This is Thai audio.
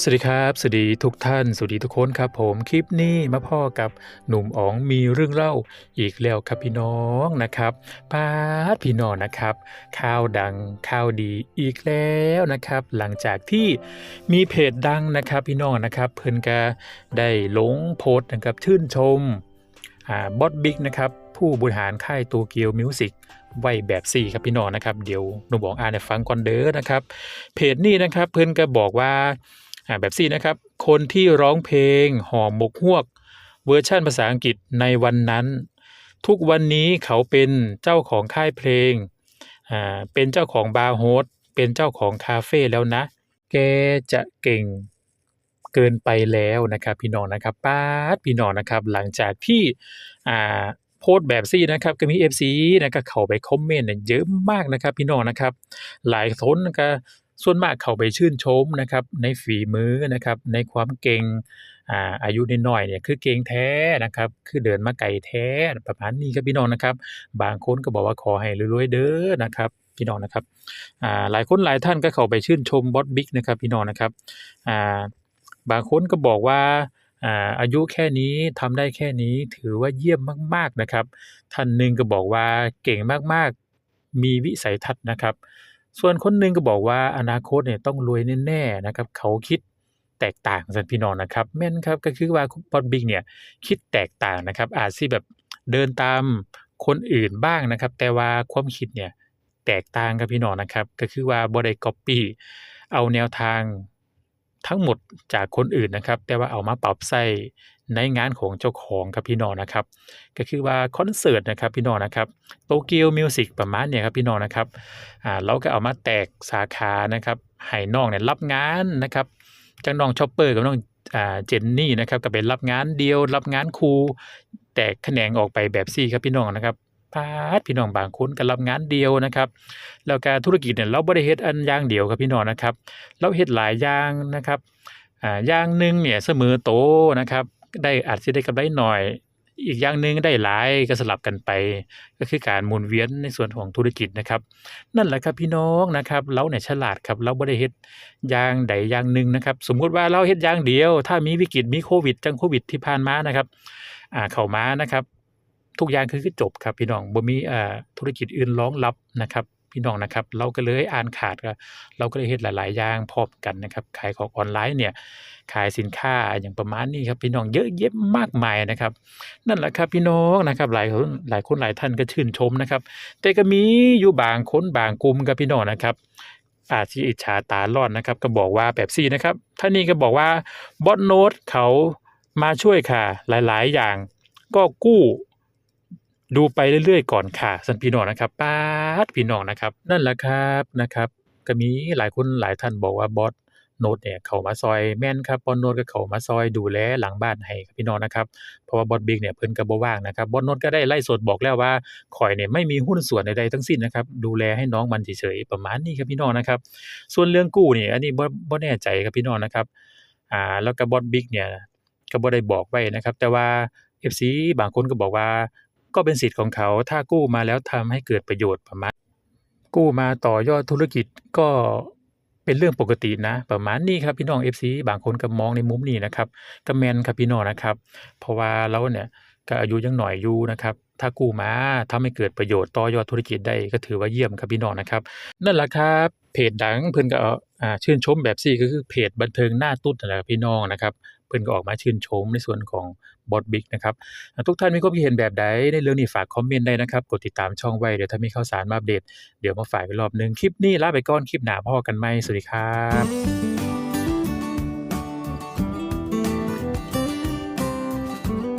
สวัสดีครับ สวัสดีทุกท่าน สวัสดีทุกคนครับผมคลิปนี้มาพ่อกับหนุ่มอ๋องมีเรื่องเล่าอีกแล้วครับพี่น้องนะครับปาดพี่น้องนะครับข่าวดังข่าวดีอีกแล้วนะครับ หลังจากที่มีเพจดังนะครับพี่น้องนะครับ เพิ่นก็ได้ลงโพสต์นะครับชื่นชมบอสบิ๊กนะครับผู้บริหารค่ายโตเกียวมิวสิกไว้แบบสี่ครับพี่น้องนะครับเดี๋ยวหนุ่มอ๋องอ่านให้ฟังก่อนเด้อนะครับเพจนี้นะครับเพิ่นก็บอกว่า แบบซี่นะครับ คนที่ร้องเพลงห่อหมกฮวก เวอร์ชันภาษาอังกฤษในวันนั้น ทุกวันนี้เขาเป็นเจ้าของค่ายเพลง เป็นเจ้าของบาร์โฮสเป็นเจ้าของคาเฟ่แล้วนะ แกจะเก่งเกินไปแล้วนะครับ พี่น้องนะครับป้าพี่น้องนะครับ หลังจากที่อ่าโพสแบบซี่นะครับก็มี FC นะครับเข้าไปคอมเมนต์เนี่ยเยอะมากนะครับ พี่น้องนะครับ หลายคนก็ส่วนมากเขาไปชื่นชมนะครับในฝีมือนะครับในความเก่งอ่าอายุน้อยๆเนี่ยคือเก่งแท้นะครับคือเดินมาไกลแท้ประมาณนี้ครับพี่น้องนะครับ บางคนก็บอกว่าขอให้รวยๆเด้อนะครับพี่น้องนะครับอ่าหลายคนหลายท่านก็เข้าไปชื่นชมบอสบิ๊กนะครับพี่น้องนะครับอ่าบางคนก็บอกว่าอ่าอายุแค่นี้ทำได้แค่นี้ถือว่าเยี่ยมมาก ๆนะครับ ท่านหนึ่งก็บอกว่าเก่งมากๆ มีวิสัยทัศน์นะครับ ส่วนคนหนึ่งก็บอกว่าอนาคตเนี่ยต้องรวยแน่ๆนะครับ เขาคิดแตกต่างสันพี่น้องนะครับแม่นครับก็คือว่าบอสบิ๊กเนี่ยคิดแตกต่างนะครับ อาจสิแบบเดินตามคนอื่นบ้างนะครับ แต่ว่าความคิดเนี่ยแตกต่างกับพี่น้องนะครับ ก็คือว่าบ่ได้ก๊อบปี้เอาแนวทาง ทั้งหมดจากคนอื่นนะครับ แต่ว่าเอามาปรับใส่ในงานของเจ้าของครับพี่น้องนะครับ ก็คือว่าคอนเสิร์ตนะครับพี่น้องนะครับโตเกียวมิวสิกประมาณเนี่ยครับพี่น้องนะครับอ่าเราก็เอามาแตกสาขานะครับให้น้องเนี่ยรับงานนะครับจังน้องชอปเปอร์กับน้องอ่าเจนนี่นะครับก็เป็นรับงานเดียวรับงานครูแตกแขนงออกไปแบบซี่ครับพี่น้องนะครับ พาดพี่น้องบางคนก็รับงานเดียวนะครับแล้วการธุรกิจเนี่ยเราบ่ได้เฮ็ดอันอย่างเดียวครับพี่น้องนะครับ เราเฮ็ดหลายอย่างนะครับอ่าอย่างหนึ่งเนี่ยเสมอโตนะครับ ได้อาจสิได้กำไรหน่อย อีกอย่างหนึ่งได้หลายก็สลับกันไป ก็คือการหมุนเวียนในส่วนของธุรกิจนะครับ นั่นแหละครับพี่น้องนะครับเราเนี่ยฉลาดครับเราบ่ได้เฮ็ดอย่างใดอย่างหนึ่งนะครับ สมมุติว่าเราเฮ็ดอย่างเดียว ถ้ามีวิกฤตมีโควิดจังโควิดที่ผ่านมานะครับอ่าเข้ามานะครับ ทุกอย่างคือจบครับพี่น้องบ่มีอ่าธุรกิจอื่นรองรับนะครับพี่น้องนะครับ เราก็เลยอ่านขาดก็เราก็เลยเฮ็ดหลาย ๆ อย่างพร้อมกันนะครับ ขายของออนไลน์เนี่ย ขายสินค้าอย่างประมาณนี้ครับ พี่น้องเยอะแยะมากมายนะครับ นั่นแหละครับพี่น้องนะครับ หลายคนหลายคนหลายท่านก็ชื่นชมนะครับ แต่ก็มีอยู่บางคนบางกลุ่มครับพี่น้องนะครับอาจสิอิจฉาตาร้อนนะครับ ก็บอกว่าแบบซี่นะครับท่านนี้ก็บอกว่าบอสโนตเขามาช่วยค่ะ หลาย ๆ อย่าง ก็กู้ ดูไปเรื่อยๆก่อนค่ะสันพี่น้องนะครับป๊าดพี่น้องนะครับ นั่นแหละครับนะครับ ก็มีหลายคนหลายท่านบอกว่าบอสโนตเนี่ยเขามาซอยแม่นครับบอสโนตก็เขามาซอยดูแลหลังบ้านให้พี่น้องนะครับเพราะว่าบอสบิ๊กเนี่ยเพิ่นก็บ่ว่างนะครับบอสโนตก็ได้ไล่สดบอกแล้วว่าข่อยเนี่ยไม่มีหุ้นส่วนใดๆทั้งสิ้นนะครับดูแลให้น้องมันเฉยๆประมาณนี้ครับพี่น้องนะครับ ส่วนเรื่องกู้เนี่ยอันนี้บ่บ่แน่ใจครับพี่น้องนะครับอ่าแล้วก็บอสบิ๊กเนี่ยก็บ่ได้บอกไว้นะครับ แต่ว่า FC บางคนก็บอกว่า ก็เป็นสิทธิ์ของเขาถ้ากู้มาแล้วทำให้เกิดประโยชน์ประมาณ กู้มาต่อยอดธุรกิจก็เป็นเรื่องปกตินะ ประมาณนี้ครับพี่น้อง FC บางคนก็มองในมุมนี้นะครับก็แมนครับพี่น้องนะครับ เพราะว่าเราเนี่ยก็อายุยังหน้อยอยู่นะครับถ้ากู้มาทำให้เกิดประโยชน์ต่อยอดธุรกิจได้ก็ถือว่าเยี่ยมครับพี่น้องนะครับ นั่นแหละครับเพจดังเพิ่อนก็อ่าชื่นชมแบบซี่ก็คือเพจบันเทิงหน้าตุ๊ดนะครับพี่น้องนะครับ เพิ่อนก็ออกมาชื่นชมในส่วนของ บอสบิ๊กนะครับอ่าทุกท่านมีความคิดเห็นแบบใดในเรื่องนี้ฝากคอมเมนต์ได้นะครับ กดติดตามช่องไว้ เดี๋ยวถ้ามีข่าวสารมาอัปเดต เดี๋ยวมาฝากอีกรอบหนึ่งคลิปนี้ลาไปก่อนคลิปหนาพ่อกันไหมสวัสดีครับ